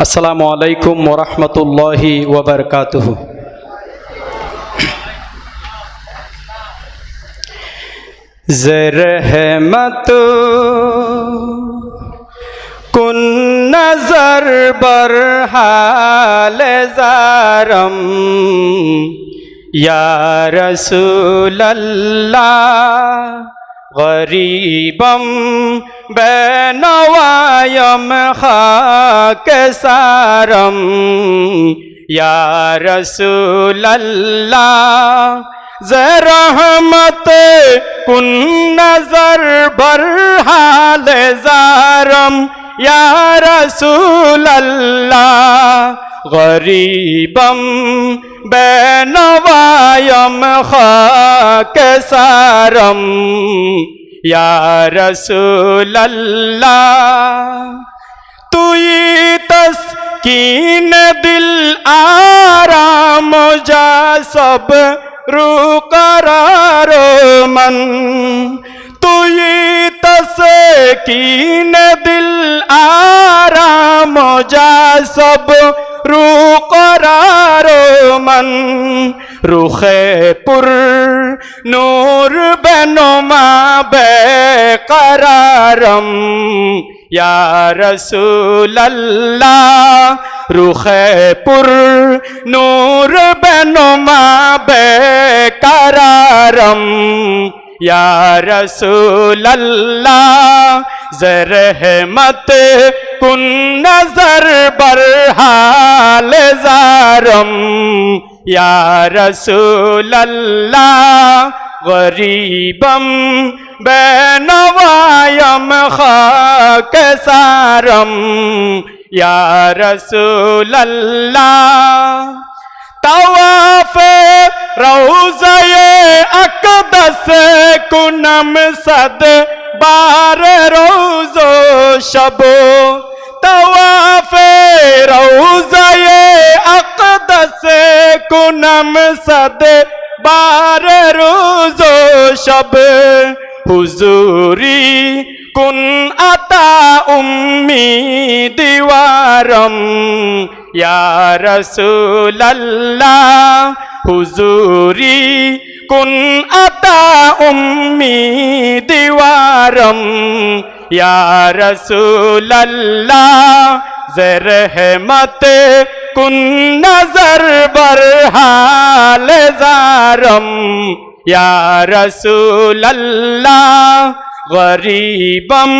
আসসালামু আলাইকুম ওরহমতুল্লাহি ওবরকাতুহ জরহমত কুন নজর বর হাল জারম ইয়া রসুল্লাহ গরিবম বেনওয়ায়ম খাক সারম, ইয়া রসুল্লাহ জরহমত কুন নজর বর হাল জারম রসুল্লাহ গরিবম বেনওয়ায়ম খাক সারম। ইয়া রসুল্লাহ তুই তসকিন দিল আরাম, যা সব রু করার মন তুই তসকিন দিল আরাম, যা সব روخ پر نور بنما بے قرارم یا رسول اللہ روخ پر نور بنما بے قرارم یا رسول اللہ زرحمت کن نظر بر حال زارم গরিবম ইয়া রসুল্লাহ তওয়াফ রওজায়ে আকদস কুনম সদ বার রোজো শব। তওয়াফ কুনম সদ বার রোজো শব হুজুরি কুন আতা উম্মি দিওয়ারম ইয়া রসুল্লাহ হুজুরি কুন আতা উম্মি দিওয়ারম কুন নজর বরহাল জারম, ইয়া রসুল্লাহ গরিবম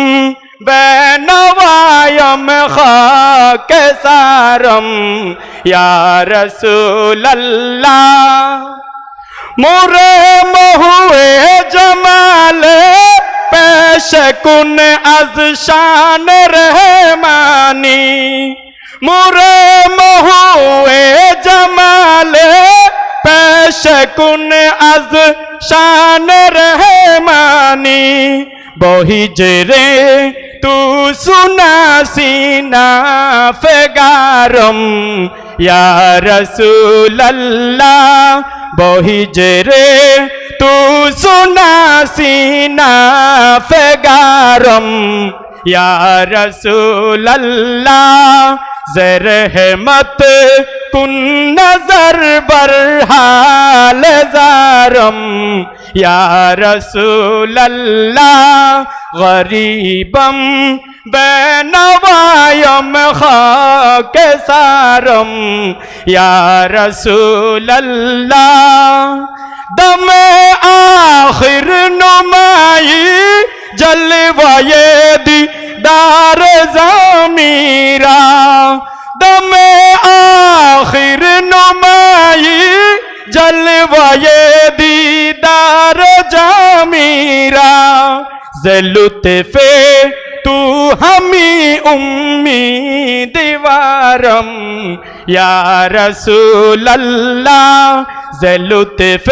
বেনওয়ায়ম খাক সারম রসুল্লাহ মোরে মহুয়ে জমাল পেশ কুন আজ শান রহমানি মোরে মহুয়ে জমাল পেশ কুন আজ শান রহমানি। বহি রে, তু সুনাসিনা ফেগারম। ইয়া রসুল্লাহ বহি রে, তু সুনাসিনা ফেগারম। ইয়া রসুল্লাহ জরহমত কুন নজর বরহাল জারম ইয়া রসুল্লাহ গরিবম বেনওয়ায়ম খাক সারম ইয়া রসুল্লাহ দম আখির নুমাই জলওয়ে দি দার دار زمیرا دم آخر نمائی جلوہ دیدار جمیرا زلطف تو ہمیں امید وارم یا رسول اللہ زلطف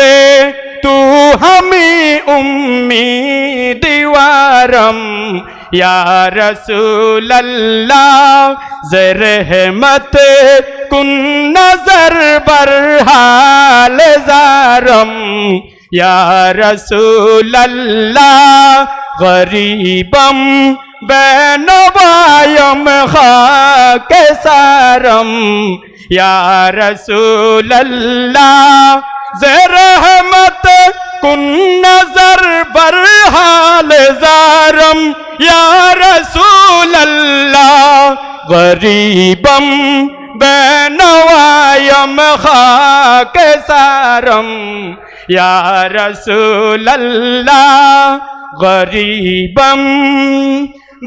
تو ہمیں امید وارم یا رسول اللہ زرحمت کن نظر بر حال زارم یا رسول اللہ غریبم بینوائم خاک سارم یا رسول اللہ زرحمت کن نظر بر بیزارم یا رسول اللہ، غریبم بینوائم خاک سارم۔ یا رسول اللہ، غریبم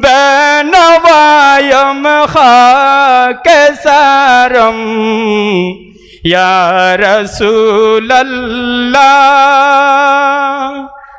بینوائم خاک سارم۔ یا رسول اللہ۔